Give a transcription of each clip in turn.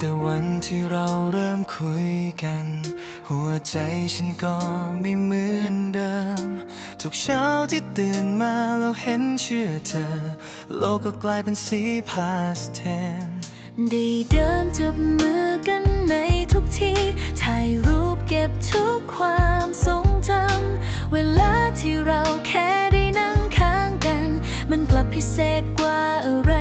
แต่วันที่เราเริ่มคุยกัน หัวใจฉันก็ไม่เหมือนเดิม ทุกเช้าที่ตื่นมาแล้วเห็นเชื่อเธอ โลกก็กลายเป็นสีพาสเทลได้เดินจับมือกันในทุกที่ถ่ายรูปเก็บทุกความทรงจำเวลาที่เราแค่ได้นั่งข้างกัน มันกลับพิเศษกว่าอะไร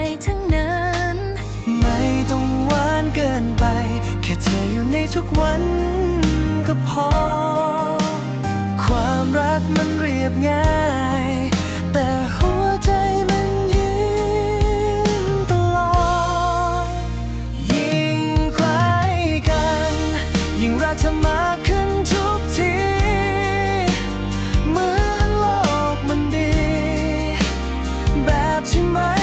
ทุกวันก็พอ ความรักมันเรียบง่าย แต่หัวใจมันยืนตลอด ยิ่งใกล้กัน ยิ่งรักเธอมากขึ้นทุกที เหมือนโลกมันดี แบบที่ไม่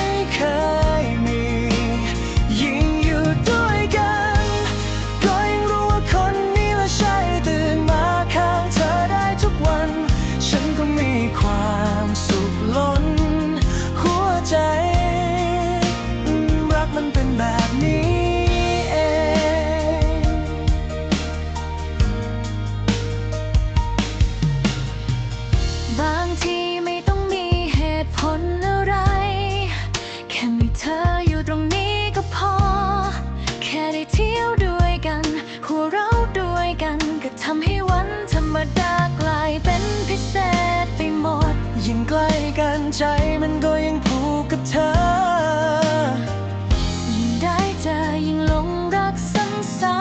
ทำให้วันธรรมดากลายเป็นพิเศษไปหมด ยิ่งใกล้กันใจมันก็ยิ่งผูกกับเธอ ยิ่งได้เจอยิ่งหลงรักซ้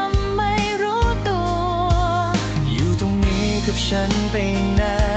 ำๆไม่รู้ตัว อยู่ตรงนี้กับฉันไปนาน